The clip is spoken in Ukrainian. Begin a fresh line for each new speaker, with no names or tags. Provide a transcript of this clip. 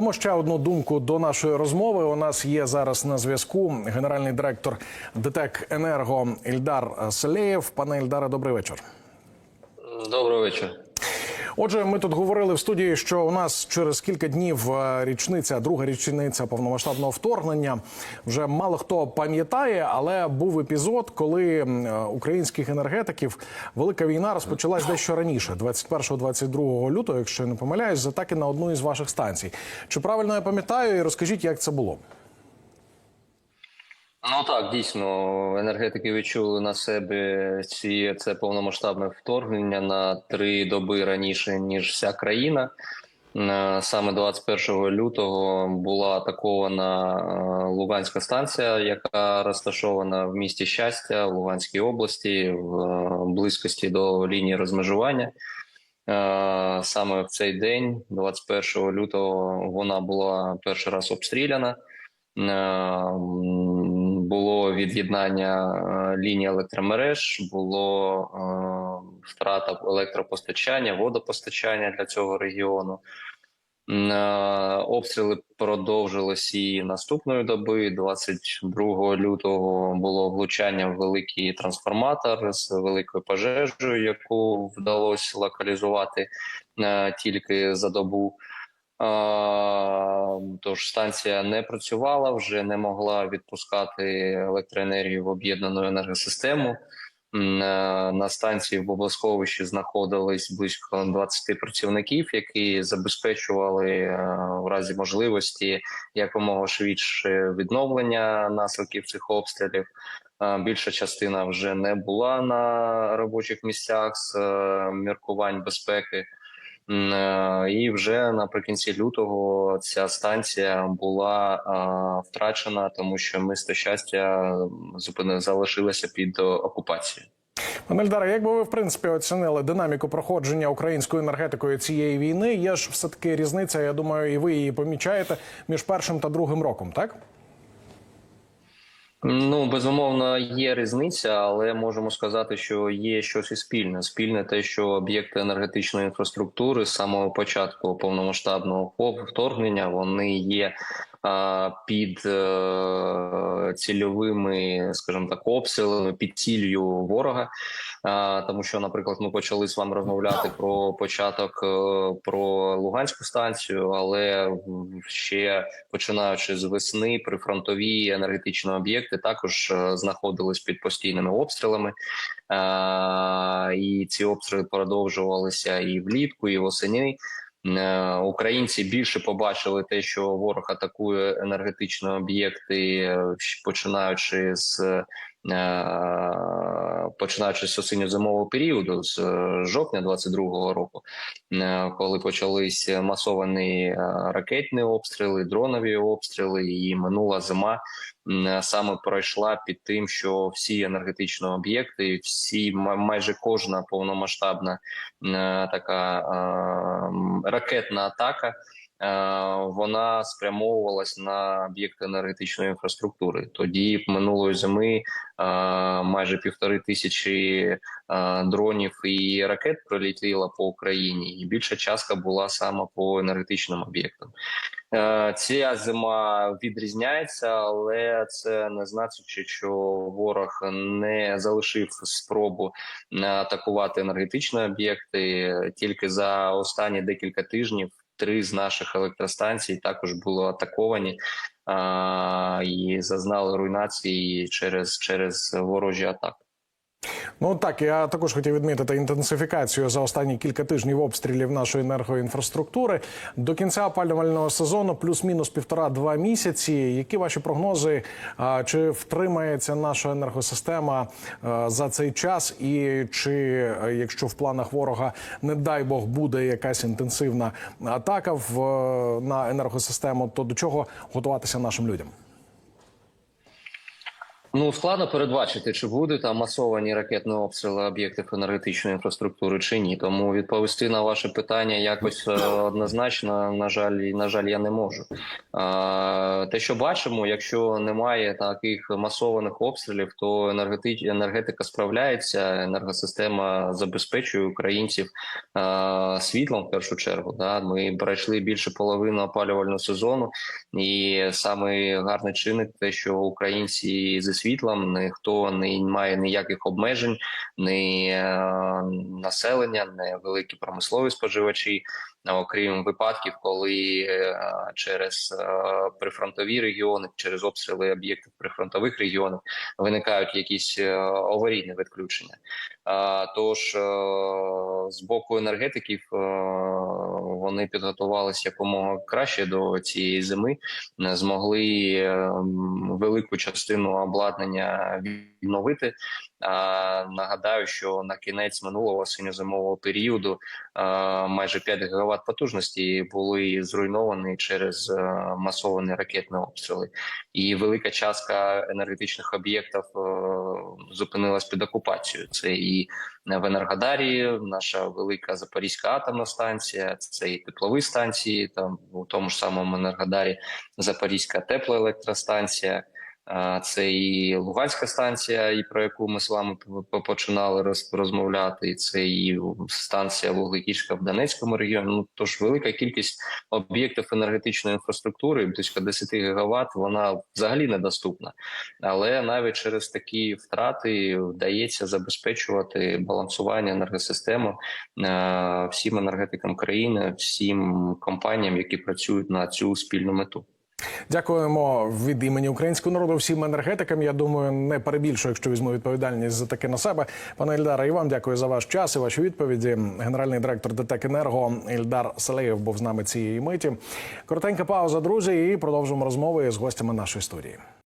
Тому ще одну думку до нашої розмови. У нас є зараз на зв'язку генеральний директор ДТЕК Енерго Ільдар Селеєв. Пане Ільдаре, добрий вечір.
Добрий вечір.
Отже, ми тут говорили в студії, що у нас через кілька днів е, річниця, друга річниця повномасштабного вторгнення. Вже мало хто пам'ятає, але був епізод, коли е, українських енергетиків велика війна розпочалась дещо раніше, 21-22 лютого, якщо я не помиляюсь, з атаки на одну із ваших станцій. Чи правильно я пам'ятаю? І розкажіть, як це було?
Ну так, дійсно, енергетики відчули на себе ці це повномасштабне вторгнення на три доби раніше ніж вся країна. Е, Саме 21 лютого була атакована е, Луганська станція, яка розташована в місті щастя в Луганській області, в е, близькості до лінії розмежування. Саме в цей день, 21 лютого, вона була перший раз обстріляна. Від'єднання е, лінії електромереж, було е, втрата електропостачання, водопостачання для цього регіону. Е, Обстріли продовжились і наступної доби. 22 лютого було влучання в великий трансформатор з великою пожежею, яку вдалося локалізувати тільки за добу. Тож станція не працювала, вже не могла відпускати електроенергію в об'єднану енергосистему. Е, На станції в обласковищі знаходились близько 20 працівників, які забезпечували е, в разі можливості якомога швидше відновлення наслідків цих обстрілів. Е, Більша частина вже не була на робочих місцях з міркувань безпеки. Е, І вже наприкінці лютого ця станція була втрачена, тому що місто щастя зупини залишилося під е, окупацією.
Пане Ільдаре, як би ви в принципі оцінили динаміку проходження українською енергетикою цієї війни? Є ж все таки різниця. Я думаю, і ви її помічаєте між першим та другим роком, так?
Ну безумовно є різниця, але можемо сказати, що є щось і спільне. Спільне те, що об'єкти енергетичної інфраструктури з самого початку повномасштабного вторгнення вони є під е, цільовими, скажімо так, обстрілами, під ціллю ворога. Тому що, наприклад, ми почали з вами розмовляти про початок е, про Луганську станцію, але ще починаючи з весни, прифронтові енергетичні об'єкти також е, знаходились під постійними обстрілами. І ці обстріли продовжувалися і влітку, і восени. Е, Українці більше побачили те, що ворог атакує енергетичні об'єкти, е, починаючи з е, починаючи з осінньо-зимового періоду, з е, жовтня 22-го року, е, коли почались масовані е, ракетні обстріли, дронові обстріли, і минула зима саме пройшла під тим, що всі енергетичні об'єкти, всі ма- майже кожна повномасштабна така ракетна атака. Е, Вона спрямовувалась на об'єкти енергетичної інфраструктури. Тоді минулої зими е, майже півтори тисячі е, дронів і ракет прилетіла по Україні, і більша частка була саме по енергетичним об'єктам. Ця зима відрізняється, але це не значить, що ворог не залишив спробу атакувати енергетичні об'єкти. Тільки за останні декілька тижнів три з наших електростанцій також були атаковані а, і зазнали руйнації через, через ворожі атаки.
Ну так я також хотів відмітити інтенсифікацію за останні кілька тижнів обстрілів нашої енергоінфраструктури до кінця опалювального сезону, плюс-мінус півтора-два місяці. Які ваші прогнози? Чи втримається наша енергосистема за цей час? І чи якщо в планах ворога, не дай Бог, буде якась інтенсивна атака в на енергосистему, то до чого готуватися нашим людям?
Ну складно передбачити, чи будуть там масовані ракетні обстріли об'єктів енергетичної інфраструктури чи ні. Тому відповісти на ваше питання якось е, однозначно, на жаль, на жаль, я не можу. Те, що бачимо, якщо немає таких масованих обстрілів, то енергетика справляється, енергосистема забезпечує українців світлом в першу чергу. Да? Ми пройшли більше половини опалювального сезону, і саме гарний чинник те, що українці зі світлом ніхто не має ніяких обмежень, ні е, населення, не великі промислові споживачі. Окрім випадків, коли е, через е, прифронтові регіони, через обстріли об'єктів прифронтових регіонів виникають якісь аварійні відключення. А, Тож е, з боку енергетиків е, вони підготувалися якомога краще до цієї зими, е, змогли е, велику частину обладнання відновити. Нагадаю, що на кінець минулого осінньо-зимового періоду е, майже 5 гігават потужності були зруйновані через е, масовані ракетні обстріли, і велика частка енергетичних об'єктів е, зупинилась під окупацією. Це і в Енергодарі, наша велика Запорізька атомна станція, це і теплові станції, там у тому ж самому Енергодарі Запорізька теплоелектростанція. Це і Луганська станція, і про яку ми з вами починали роз- розмовляти. і Це і станція Вуглекічка в Донецькому регіоні. Ну тож велика кількість об'єктів енергетичної інфраструктури, близько 10 гігават, вона взагалі недоступна. Але навіть через такі втрати вдається забезпечувати балансування енергосистеми всім енергетикам країни, всім компаніям, які працюють на цю спільну мету.
Дякуємо від імені українського народу всім енергетикам. Я думаю, не перебільшую, якщо візьму відповідальність за таке на себе. Пане Ільдаре, і вам дякую за ваш час і ваші відповіді. Генеральний директор ДТЕК Енерго Ільдар Салеєв був з нами цієї миті. Коротенька пауза, друзі, і продовжимо розмови з гостями нашої студії.